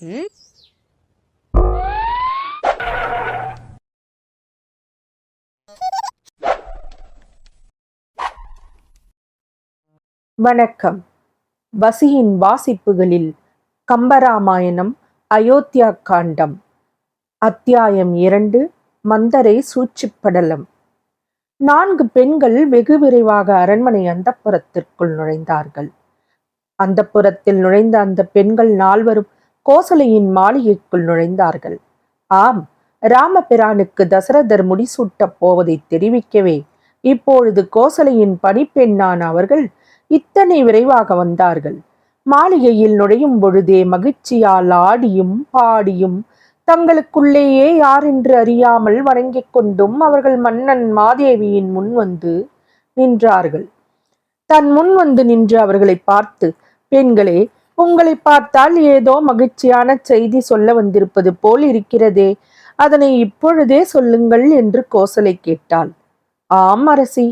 ம் வணக்கம். வசியின் வாசிப்புகளில் கம்பராமாயணம் அயோத்தியா காண்டம். அத்தியாயம் இரண்டு மந்தரை சூழ்ச்சிப்படலம். நான்கு பெண்கள் வெகு விரைவாக அரண்மனை அந்தப்புறத்திற்குள் நுழைந்தார்கள். அந்தப்புறத்தில் நுழைந்த அந்த பெண்கள் நால்வரும் கோசலையின் மாளிகைக்குள் நுழைந்தார்கள். ஆம் ராமபிரானுக்கு தசரதர் முடிசூட்டப் போவதை தெரிவிக்கவே இப்பொழுது கோசலையின் பணிப்பெண்ணான அவர்கள் இத்தனை விரைவாக வந்தார்கள். மாளிகையில் நுழையும் பொழுதே மகிழ்ச்சியால் ஆடியும் பாடியும் தங்களுக்குள்ளேயே யாரென்று அறியாமல் வணங்கிக் கொண்டும் அவர்கள் மன்னன் மாதேவியின் முன் வந்து நின்றார்கள். தன் முன் வந்து நின்று அவர்களை பார்த்து பெண்களே உங்களை பார்த்தால் ஏதோ மகிழ்ச்சியான செய்தி சொல்ல வந்திருப்பது போல் இருக்கிறதே. அதனை இப்பொழுதே சொல்லுங்கள் என்று கோசலை கேட்டாள். ஆம் அரசி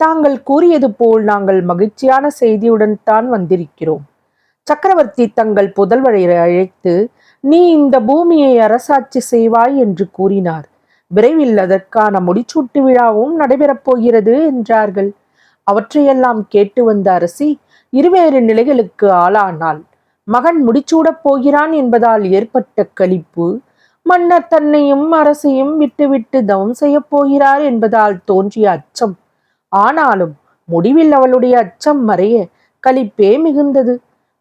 தாங்கள் கூறியது போல் நாங்கள் மகிழ்ச்சியான செய்தியுடன் தான் வந்திருக்கிறோம். சக்கரவர்த்தி தங்கள் புதல்வரை அழைத்து நீ இந்த பூமியை அரசாட்சி செய்வாய் என்று கூறினார். விரைவில் அதற்கான முடிச்சூட்டு விழாவும் நடைபெறப் போகிறது என்றார்கள். அவற்றையெல்லாம் கேட்டு வந்த அரசி இருவேறு நிலைகளுக்கு ஆளானாள். மகன் முடிச்சூடப் போகிறான் என்பதால் ஏற்பட்ட களிப்பு மன்னர் தன்னையும் அரசையும் விட்டுவிட்டு தவம் செய்யப் போகிறார் என்பதால் தோன்றிய அச்சம். ஆனாலும் முடிவில் அவளுடைய அச்சம் மறைய களிப்பே மிகுந்தது.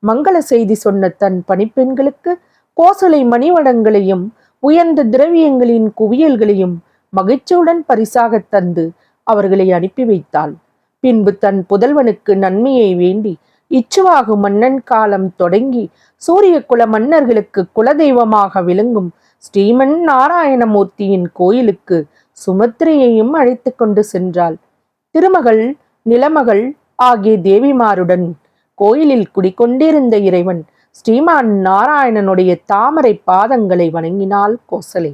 மங்கள செய்தி சொன்ன தன் பணிப்பெண்களுக்கு கோசலை மணிவடங்களையும் உயர்ந்த திரவியங்களின் குவியல்களையும் மகிழ்ச்சியுடன் பரிசாக தந்து அவர்களை அனுப்பி வைத்தாள். பின்பு தன் புதல்வனுக்கு நன்மையை வேண்டி இச்சுவாகு மன்னன் காலம் தொடங்கி சூரிய குல மன்னர்களுக்கு குலதெய்வமாக விளங்கும் ஸ்ரீமன் நாராயணமூர்த்தியின் கோயிலுக்கு சுமத்திரையையும் அழைத்து கொண்டு சென்றாள். திருமகள் நிலமகள் ஆகிய தேவிமாருடன் கோயிலில் குடிக்கொண்டிருந்த இறைவன் ஸ்ரீமான் நாராயணனுடைய தாமரை பாதங்களை வணங்கினாள் கோசலை.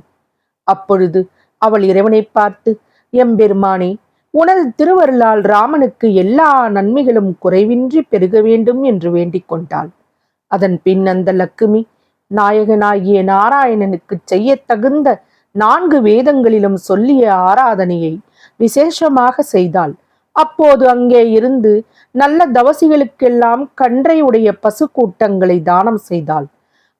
அப்பொழுது அவள் இறைவனை பார்த்து எம்பெருமானே உனது திருவருளால் ராமனுக்கு எல்லா நன்மைகளும் குறைவின்றி பெருக வேண்டும் என்று வேண்டிக் கொண்டாள். அதன் பின் அந்த லக்குமி நாயகனாகிய நாராயணனுக்கு செய்ய தகுந்த நான்கு வேதங்களிலும் சொல்லிய ஆராதனையை விசேஷமாக செய்தாள். அப்போது அங்கே இருந்து நல்ல தவசிகளுக்கெல்லாம் கன்றை உடைய பசு கூட்டங்களை தானம் செய்தாள்.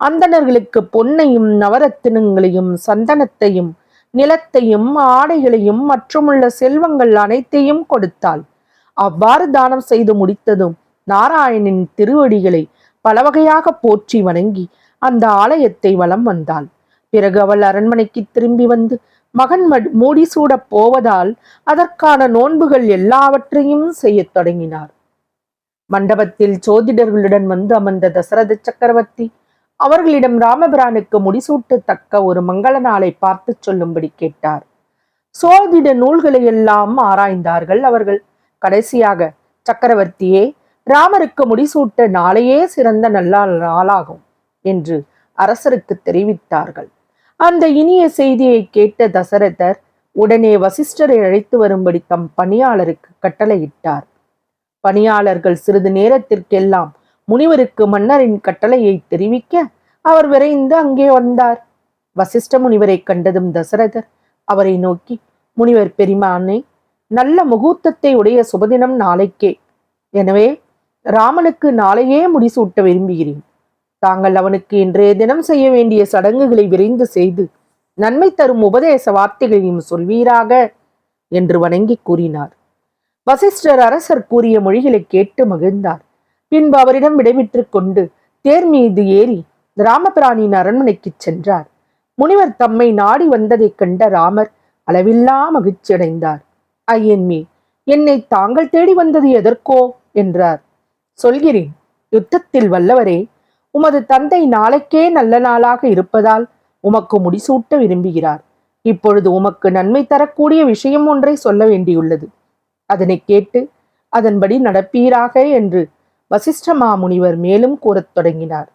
அந்தணர்களுக்கு பொன்னையும் நவரத்தினங்களையும் சந்தனத்தையும் நிலத்தையும் ஆடைகளையும் மற்றுமுள்ள செல்வங்கள் அனைத்தையும் கொடுத்தாள். அவ்வாறு தானம் செய்து முடித்ததும் நாராயணின் திருவடிகளை பலவகையாக போற்றி வணங்கி அந்த ஆலயத்தை வலம் வந்தாள். பிறகு அவள் அரண்மனைக்கு திரும்பி வந்து மகன் மூடி சூடப் போவதால் அதற்கான நோன்புகள் எல்லாவற்றையும் செய்யத் தொடங்கினார். மண்டபத்தில் சோதிடர்களுடன் வந்து அமர்ந்த தசரத சக்கரவர்த்தி அவர்களிடம் ராமபிரானுக்கு முடிசூட்டத்தக்க ஒரு மங்கள நாளை பார்த்து சொல்லும்படி கேட்டார். சோதிட நூல்களை எல்லாம் ஆராய்ந்தார்கள் அவர்கள். கடைசியாக சக்கரவர்த்தியே ராமருக்கு முடிசூட்ட நாளையே சிறந்த நல்ல நாளாகும் என்று அரசருக்கு தெரிவித்தார்கள். அந்த இனிய செய்தியை கேட்ட தசரதர் உடனே வசிஷ்டரை அழைத்து வரும்படி தம் பணியாளருக்கு கட்டளையிட்டார். பணியாளர்கள் சிறிது நேரத்திற்கெல்லாம் முனிவருக்கு மன்னரின் கட்டளையை தெரிவிக்க அவர் விரைந்து அங்கே வந்தார். வசிஷ்ட முனிவரை கண்டதும் தசரதர் அவரை நோக்கி முனிவர் பெருமானே நல்ல முகூர்த்தத்தை உடைய சுபதினம் நாளைக்கே. எனவே ராமனுக்கு நாளையே முடிசூட்ட விரும்புகிறேன். தாங்கள் அவனுக்கு இன்றைய தினம் செய்ய வேண்டிய சடங்குகளை விரைந்து செய்து நன்மை தரும் உபதேச வார்த்தைகளையும் சொல்வீராக? என்று வணங்கி கூறினார். வசிஷ்டர் அரசர் கூறிய மொழிகளை கேட்டு மகிழ்ந்தார். பின்பு அவரிடம் விடைபெற்று கொண்டு தேர் மீது ஏறி ராமபிராணியின் அரண்மனைக்கு சென்றார். முனிவர் தம்மை நாடி வந்ததைக் கண்ட ராமர் அளவில்லா மகிழ்ச்சியடைந்தார் ஐயன்மே என்னை தாங்கள் தேடி வந்தது எதற்கோ என்றார். சொல்கிறேன் யுத்தத்தில் வல்லவரே உமது தந்தை நாளைக்கே நல்ல நாளாக இருப்பதால் உமக்கு முடிசூட்ட விரும்புகிறார். இப்பொழுது உமக்கு நன்மை தரக்கூடிய விஷயம் ஒன்றை சொல்ல வேண்டியுள்ளது. அதனை கேட்டு அதன்படி நடப்பீராக என்று வசிஷ்ட மாமுனிவர் மேலும் கூறத் தொடங்கினார்.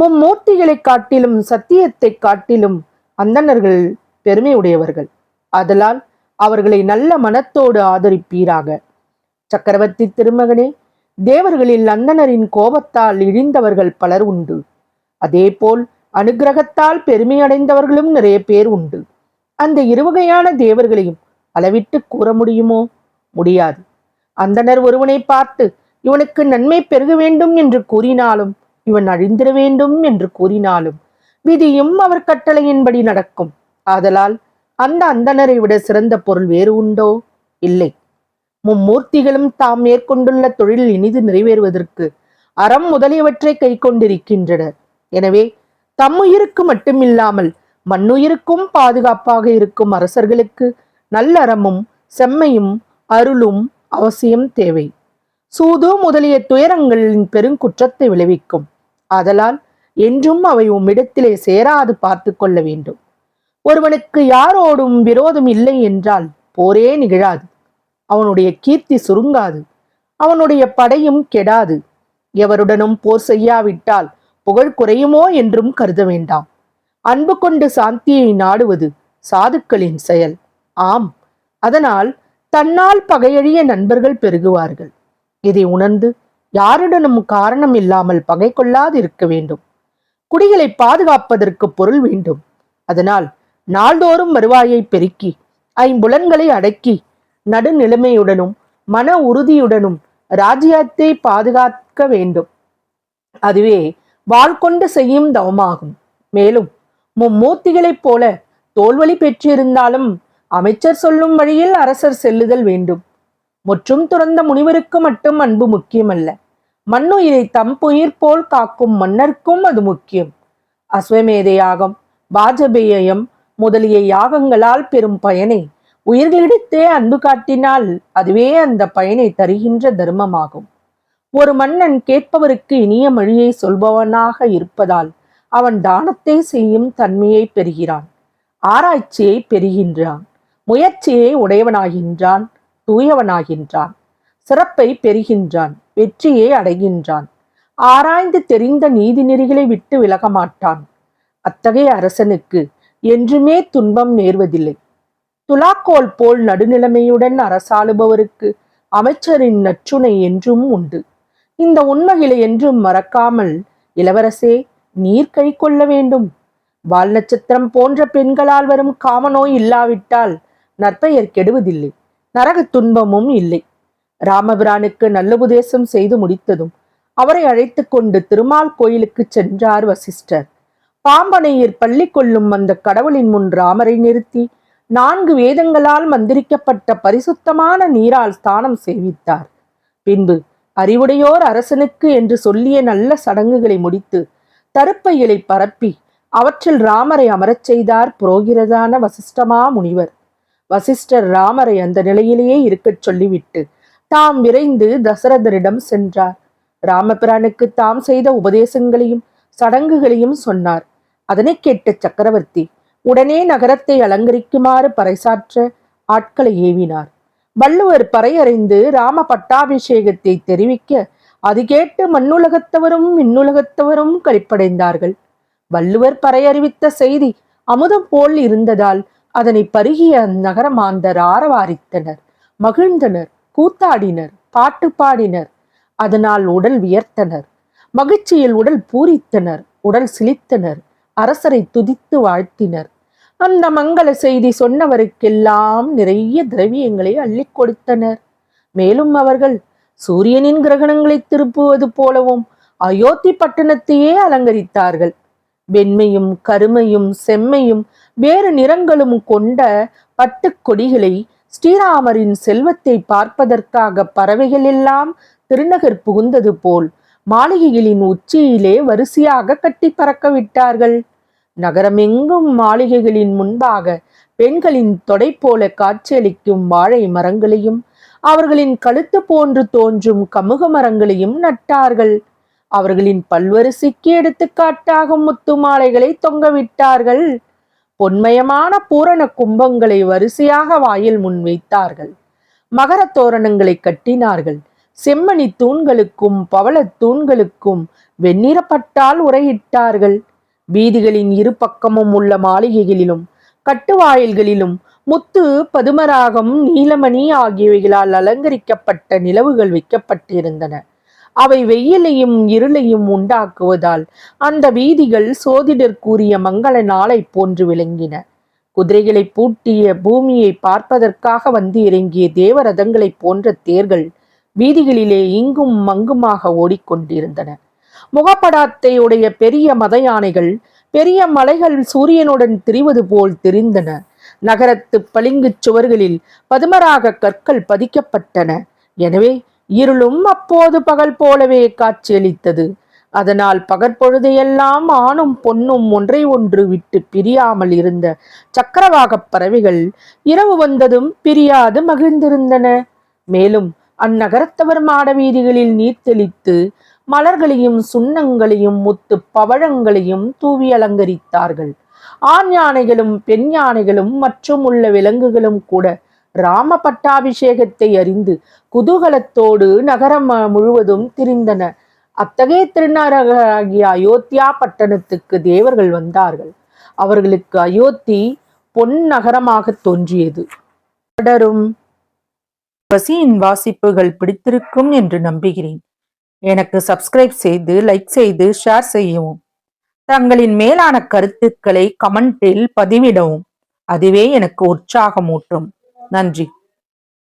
மும்மூர்த்திகளைக் காட்டிலும் சத்தியத்தை காட்டிலும் அந்தணர்கள் பெருமை உடையவர்கள் அதலால் அவர்களை நல்ல மனத்தோடு ஆதரிப்பீராக. சக்கரவர்த்தி திருமகனே தேவர்களில் அந்தணரின் கோபத்தால் இழிந்தவர்கள் பலர் உண்டு. அதேபோல் அனுக்கிரகத்தால் பெருமையடைந்தவர்களும் நிறைய பேர் உண்டு. அந்த இருவகையான தேவர்களையும் அளவிட்டு கூற முடியுமோ? முடியாது. அந்தனர் ஒருவனை பார்த்து இவனுக்கு நன்மை பெருக வேண்டும் என்று கூறினாலும் இவன் அழிந்திட வேண்டும் என்று கூறினாலும் விதியும் அவர் கட்டளையின்படி நடக்கும். ஆதலால் அந்த அந்தணரை விட சிறந்த பொருள் வேறு உண்டோ? இல்லை. மும்மூர்த்திகளும் தாம் மேற்கொண்டுள்ள தொழில் இனிது நிறைவேறுவதற்கு அறம் முதலியவற்றை கை கொண்டிருக்கின்றனர் எனவே தம்முயிருக்கு மட்டுமில்லாமல் மண்ணுயிருக்கும் பாதுகாப்பாக இருக்கும் அரசர்களுக்கு நல்லறமும் செம்மையும் அருளும் அவசியம் தேவை. சூது முதலிய துயரங்களின் பெருங்குற்றத்தை விளைவிக்கும். அதலால் என்றும் அவை உம்மிடத்திலே சேராது பார்த்து கொள்ள வேண்டும். ஒருவனுக்கு யாரோடும் விரோதம் இல்லை என்றால் போரே நிகழாது. அவனுடைய கீர்த்தி சுருங்காது. அவனுடைய படையும் கெடாது. எவருடனும் போர் செய்யாவிட்டால் புகழ் குறையுமோ என்றும் கருத வேண்டாம். அன்பு கொண்டு சாந்தியை நாடுவது சாதுக்களின் செயல். ஆம் அதனால் தன்னால் பகையழிய நண்பர்கள் பெருகுவார்கள். இதை உணர்ந்து யாருடனும் காரணம் இல்லாமல் பகை கொள்ளாது இருக்க வேண்டும். குடிகளை பாதுகாப்பதற்கு பொருள் வேண்டும். அதனால் நாள்தோறும் வருவாயை பெருக்கி ஐம்புலன்களை அடக்கி நடுநிலைமையுடனும் மன உறுதியுடனும் ராஜ்யத்தை பாதுகாக்க வேண்டும். அதுவே வாழ்கொண்டு செய்யும் தவமாகும். மேலும் மும்மூர்த்திகளைப் போல தோல்வழி பெற்றிருந்தாலும் அமைச்சர் சொல்லும் வழியில் அரசர் செல்லுதல் வேண்டும். முற்றும் துறந்த முனிவருக்கு மட்டும் அன்பு முக்கியமல்ல. மண்ணுயிரை தம்புயிர் போல் காக்கும் மன்னர்க்கும் அது முக்கியம். அஸ்வமேத யாகம் பாஜபேயம் முதலிய யாகங்களால் பெறும் பயனை உயிர்களிடத்தே அன்பு காட்டினால் அதுவே அந்த பயனை தருகின்ற தர்மமாகும். ஒரு மன்னன் கேட்பவருக்கு இனிய மொழியை சொல்பவனாக இருப்பதால் அவன் தானத்தை செய்யும் தன்மையை பெறுகிறான். ஆராய்ச்சியை பெறுகின்றான். முயற்சியை உடையவனாகின்றான். தூயவனாகின்றான். சிறப்பை பெறுகின்றான். வெற்றியை அடைகின்றான். ஆராய்ந்து தெரிந்த நீதி நெறிகளை விட்டு விலக மாட்டான் அத்தகைய அரசனுக்கு என்றுமே துன்பம் நேர்வதில்லை. துலாக்கோல் போல் நடுநிலைமையுடன் அரசாளுபவருக்கு அமைச்சரின் நற்றுணை என்றும் உண்டு. இந்த உண்மைகளை என்றும் மறக்காமல் இளவரசே நீர் கை கொள்ள வேண்டும். வால் நட்சத்திரம் போன்ற பெண்களால் வரும் காமநோய் இல்லாவிட்டால் நற்பெயர் கெடுவதில்லை. நரக துன்பமும் இல்லை. ராமபிரானுக்கு நல்லுபதேசம் செய்து முடித்ததும் அவரை அழைத்து கொண்டு திருமால் கோயிலுக்கு சென்றார் வசிஷ்டர். பாம்பனையர் பள்ளி கொள்ளும் அந்த கடவுளின் முன் ராமரை நிறுத்தி நான்கு வேதங்களால் மந்திரிக்கப்பட்ட பரிசுத்தமான நீரால் ஸ்தானம் சேவித்தார். பின்பு அறிவுடையோர் அரசனுக்கு என்று சொல்லிய நல்ல சடங்குகளை முடித்து தருப்பைகளை பரப்பி அவற்றில் ராமரை அமரச் செய்தார் புரோகிரதான வசிஷ்டமா முனிவர். வசிஷ்டர் ராமரை அந்த நிலையிலேயே இருக்கச் சொல்லிவிட்டு தாம் விரைந்து தசரதரிடம் சென்றார். ராமபிரானுக்கு தாம் செய்த உபதேசங்களையும் சடங்குகளையும் சொன்னார். அதனை கேட்ட சக்கரவர்த்தி உடனே நகரத்தை அலங்கரிக்குமாறு பறைசாற்ற ஆட்களை ஏவினார். வள்ளுவர் பறையறைந்து ராம பட்டாபிஷேகத்தை தெரிவிக்க அது கேட்டு மண்ணுலகத்தவரும் விண்ணுலகத்தவரும் கழிப்படைந்தார்கள் வள்ளுவர் பறையறிவித்த செய்தி அமுதம் போல் இருந்ததால் அதனை பருகிய அந்நகர மாந்தர் ஆரவாரித்தனர். மகிழ்ந்தனர் கூத்தாடினர் பாட்டு பாடினர். அதனால் உடல் வியர்த்தனர். மகிழ்ச்சியில் உடல் பூரித்தனர் உடல் சிலித்தனர் அரசரை துதித்து வாழ்த்தினர். அந்த மங்கள செய்தி சொன்னவருக்கெல்லாம் நிறைய திரவியங்களை அள்ளிக் கொடுத்தனர். மேலும் அவர்கள் சூரியனின் கிரகணங்களை திருப்புவது போலவும் அயோத்தி பட்டணத்தையே அலங்கரித்தார்கள். வெண்மையும் கருமையும் செம்மையும் வேறு நிறங்களும் கொண்ட பட்டுக் கொடிகளை ஸ்ரீராமரின் செல்வத்தை பார்ப்பதற்காக பறவைகள் எல்லாம் திருநகர் புகுந்தது போல் மாளிகைகளின் உச்சியிலே வரிசையாக கட்டி பறக்க விட்டார்கள் நகரமெங்கும் மாளிகைகளின் முன்பாக பெண்களின் தொடை போல காட்சியளிக்கும் வாழை மரங்களையும் அவர்களின் கழுத்து போன்று தோன்றும் கமுக மரங்களையும் நட்டார்கள். அவர்களின் பல்வரிசைக்கு எடுத்துக்காட்டாகும் முத்து மாலைகளை தொங்கவிட்டார்கள். பொன்மயமான பூரண கும்பங்களை வரிசையாக வாயில் முன் வைத்தார்கள். மகர தோரணங்களை கட்டினார்கள். செம்மணி தூண்களுக்கும் பவளத் தூண்களுக்கும் வெண்ணிறப்பட்டால் உரையிட்டார்கள். வீதிகளின் இரு பக்கமும் உள்ள மாளிகைகளிலும் கட்டுவாயில்களிலும் முத்து பதுமராகம் நீலமணி ஆகியவைகளால் அலங்கரிக்கப்பட்ட நிலவுகள் வைக்கப்பட்டிருந்தன. அவை வெயிலையும் இருளையும் உண்டாக்குவதால் அந்த வீதிகள் சோதிடர் கூறிய மங்கள நாளை போன்று விளங்கின. குதிரைகளை பூட்டிய பூமியை பார்ப்பதற்காக வந்து இறங்கிய தேவரதங்களைப் போன்ற தேர்கள் வீதிகளிலே இங்கும் மங்குமாக ஓடிக்கொண்டிருந்தன. முகப்படாத்தை உடைய பெரிய மத யானைகள் பெரிய மலைகள் சூரியனுடன் திரிவது போல் தெரிந்தன. நகரத்து பளிங்குச் சுவர்களில் பதுமராக கற்கள் பதிக்கப்பட்டன. எனவே இருளும் அப்போது பகல் போலவே காட்சியளித்தது. அதனால் பகற்பொழுதையெல்லாம் ஆணும் பொன்னும் ஒன்றை ஒன்று விட்டு பிரியாமல் இருந்த சக்கரவாகப் பறவைகள் இரவு வந்ததும் பிரியாது மகிழ்ந்திருந்தன. மேலும் அந்நகரத்தவர் மாட வீதிகளில் நீர் தெளித்து மலர்களையும் சுண்ணங்களையும் முத்து பவழங்களையும் தூவி அலங்கரித்தார்கள். ஆண் யானைகளும் பெண் யானைகளும் மற்றும் உள்ள விலங்குகளும் கூட ராம பட்டாபிஷேகத்தை அறிந்து குதூகலத்தோடு நகரம் முழுவதும் திரிந்தன. அத்தகைய திருநகராகிய அயோத்தியா பட்டணத்துக்கு தேவர்கள் வந்தார்கள். அவர்களுக்கு அயோத்தி பொன் நகரமாக தோன்றியது. தொடரும் பசியின் வாசிப்புகள் பிடித்திருக்கும் என்று நம்புகிறேன். எனக்கு சப்ஸ்கிரைப் செய்து லைக் செய்து ஷேர் செய்யவும். தங்களின் மேலான கருத்துக்களை கமெண்டில் பதிவிடவும். அதுவே எனக்கு உற்சாகமூட்டும். நன்றி.